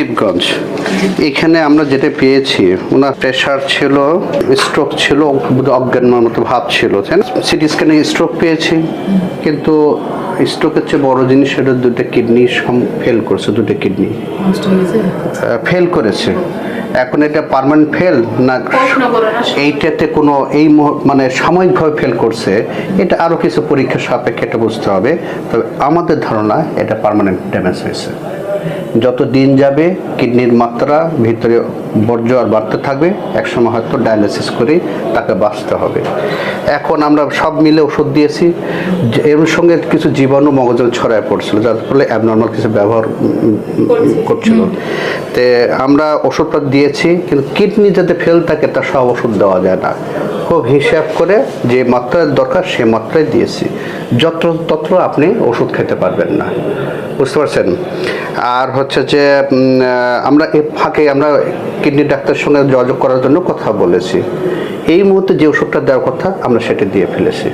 শিবগঞ্জ এখানে আমরা যেটা পেয়েছি, ওনার প্রেশার ছিল স্ট্রোক ছিল অজ্ঞান মতো ভাব ছিল সিটি স্ক্যানে স্ট্রোক পেয়েছি, কিন্তু স্ট্রোকের চেয়ে বড় জিনিস, সেটা দুটো কিডনি ফেল করছে দুটো কিডনি ফেল করেছে। এখন এটা পার্মানেন্ট ফেল না, এইটাতে কোনো, এই মানে সাময়িকভাবে ফেল করছে, এটা আরও কিছু পরীক্ষা সাপেক্ষে এটা বুঝতে হবে। তবে আমাদের ধারণা এটা পার্মানেন্ট ড্যামেজ হয়েছে। যত দিন যাবে কিডনির মাত্রা ভিতরে বর্জ্য আর বাড়তে থাকবে একসময় হয়তো ডায়ালিসিস করে তাকে বাঁচতে হবে। এখন আমরা সব মিলে ওষুধ দিয়েছি এর সঙ্গে কিছু জীবাণু মগজে ছড়ায় পড়ছিল যার ফলে অ্যাবনর্মাল কিছু ব্যবহার করছিল। তে আমরা ওষুধটা দিয়েছি কিন্তু কিডনি যাতে ফেল থাকে তার সব ওষুধ দেওয়া যায় না। খুব হিসাব করে যে মাত্রার দরকার সে মাত্রায় দিয়েছি। যত্র তত্র আপনি ওষুধ খেতে পারবেন না। বুঝতে পারছেন? আর হচ্ছে যে আমরা এ ফাঁকে আমরা কিডনি ডাক্তারের সঙ্গে যোগাযোগ করার জন্য কথা বলেছি। এই মুহূর্তে যে ওষুধটা দেওয়ার কথা আমরা সেটা দিয়ে ফেলেছি।